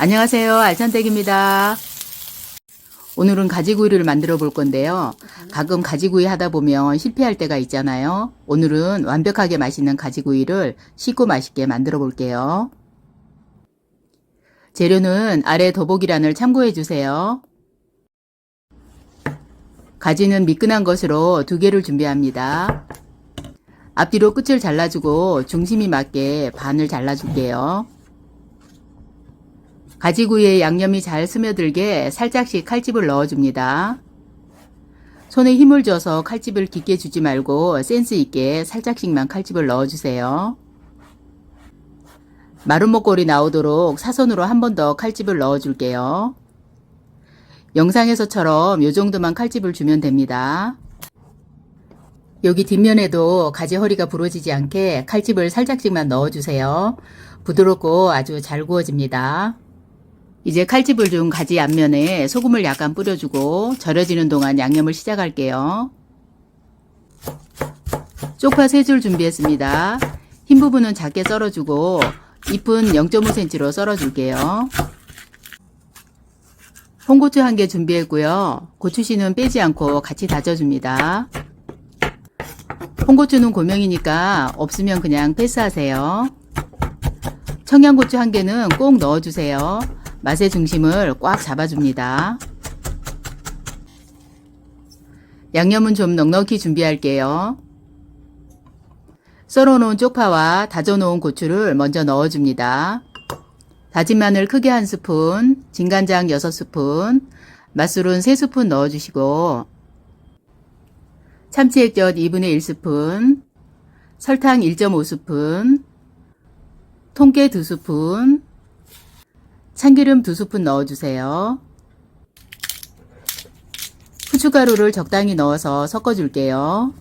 안녕하세요. 알찬댁입니다. 오늘은 가지구이를 만들어 볼 건데요. 가끔 가지구이 하다 보면 실패할 때가 있잖아요. 오늘은 완벽하게 맛있는 가지구이를 쉽고 맛있게 만들어 볼게요. 재료는 아래 더보기란을 참고해 주세요. 가지는 미끈한 것으로 두 개를 준비합니다. 앞뒤로 끝을 잘라주고 중심이 맞게 반을 잘라줄게요. 가지구이에 양념이 잘 스며들게 살짝씩 칼집을 넣어줍니다. 손에 힘을 줘서 칼집을 깊게 주지 말고 센스 있게 살짝씩만 칼집을 넣어주세요. 목골이 나오도록 사선으로 한 번 더 칼집을 넣어줄게요. 영상에서처럼 이 정도만 칼집을 주면 됩니다. 여기 뒷면에도 가지 허리가 부러지지 않게 칼집을 살짝씩만 넣어주세요. 부드럽고 아주 잘 구워집니다. 이제 칼집을 준 가지 앞면에 소금을 약간 뿌려주고 절여지는 동안 양념을 시작할게요. 쪽파 3줄 준비했습니다. 흰 부분은 작게 썰어주고 잎은 0.5cm로 썰어줄게요. 홍고추 한 개 준비했고요. 고추씨는 빼지 않고 같이 다져줍니다. 홍고추는 고명이니까 없으면 그냥 패스하세요. 청양고추 한 개는 꼭 넣어주세요. 맛의 중심을 꽉 잡아줍니다. 양념은 좀 넉넉히 준비할게요. 썰어놓은 쪽파와 다져놓은 고추를 먼저 넣어줍니다. 다진 마늘 크게 한 스푼, 진간장 6스푼, 맛술은 3스푼 넣어주시고 참치액젓 2분의 1스푼, 설탕 1.5스푼, 통깨 2스푼, 참기름 2스푼 넣어주세요. 후춧가루를 적당히 넣어서 섞어줄게요.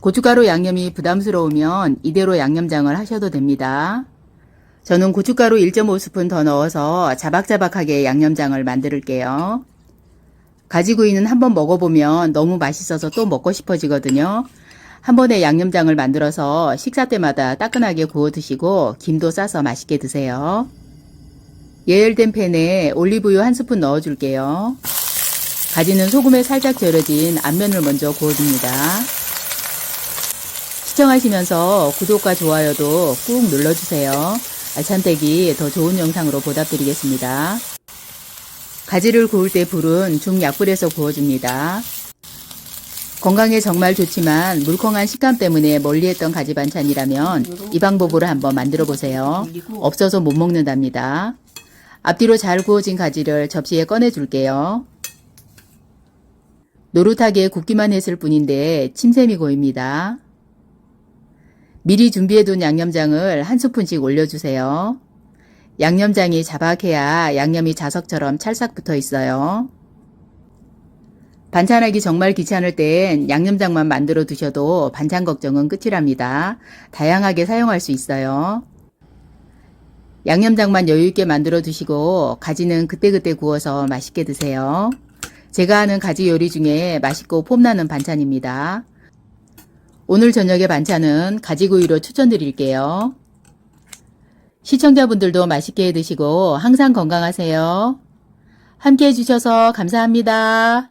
고춧가루 양념이 부담스러우면 이대로 양념장을 하셔도 됩니다. 저는 고춧가루 1.5스푼 더 넣어서 자박자박하게 양념장을 만들게요. 가지구이는 한번 먹어보면 너무 맛있어서 또 먹고 싶어지거든요. 한 번에 양념장을 만들어서 식사 때마다 따끈하게 구워 드시고 김도 싸서 맛있게 드세요. 예열된 팬에 올리브유 한 스푼 넣어줄게요. 가지는 소금에 살짝 절여진 앞면을 먼저 구워줍니다. 시청하시면서 구독과 좋아요도 꾹 눌러주세요. 알찬댁이 더 좋은 영상으로 보답드리겠습니다. 가지를 구울 때 불은 중약불에서 구워줍니다. 건강에 정말 좋지만 물컹한 식감 때문에 멀리했던 가지 반찬이라면 이 방법으로 한번 만들어 보세요. 없어서 못 먹는답니다. 앞뒤로 잘 구워진 가지를 접시에 꺼내 줄게요. 노릇하게 굽기만 했을 뿐인데 침샘이 고입니다. 미리 준비해둔 양념장을 한 스푼씩 올려주세요. 양념장이 자박해야 양념이 자석처럼 찰싹 붙어 있어요. 반찬하기 정말 귀찮을 땐 양념장만 만들어 두셔도 반찬 걱정은 끝이랍니다. 다양하게 사용할 수 있어요. 양념장만 여유있게 만들어 두시고 가지는 그때그때 구워서 맛있게 드세요. 제가 하는 가지 요리 중에 맛있고 폼나는 반찬입니다. 오늘 저녁의 반찬은 가지구이로 추천드릴게요. 시청자분들도 맛있게 드시고 항상 건강하세요. 함께 해주셔서 감사합니다.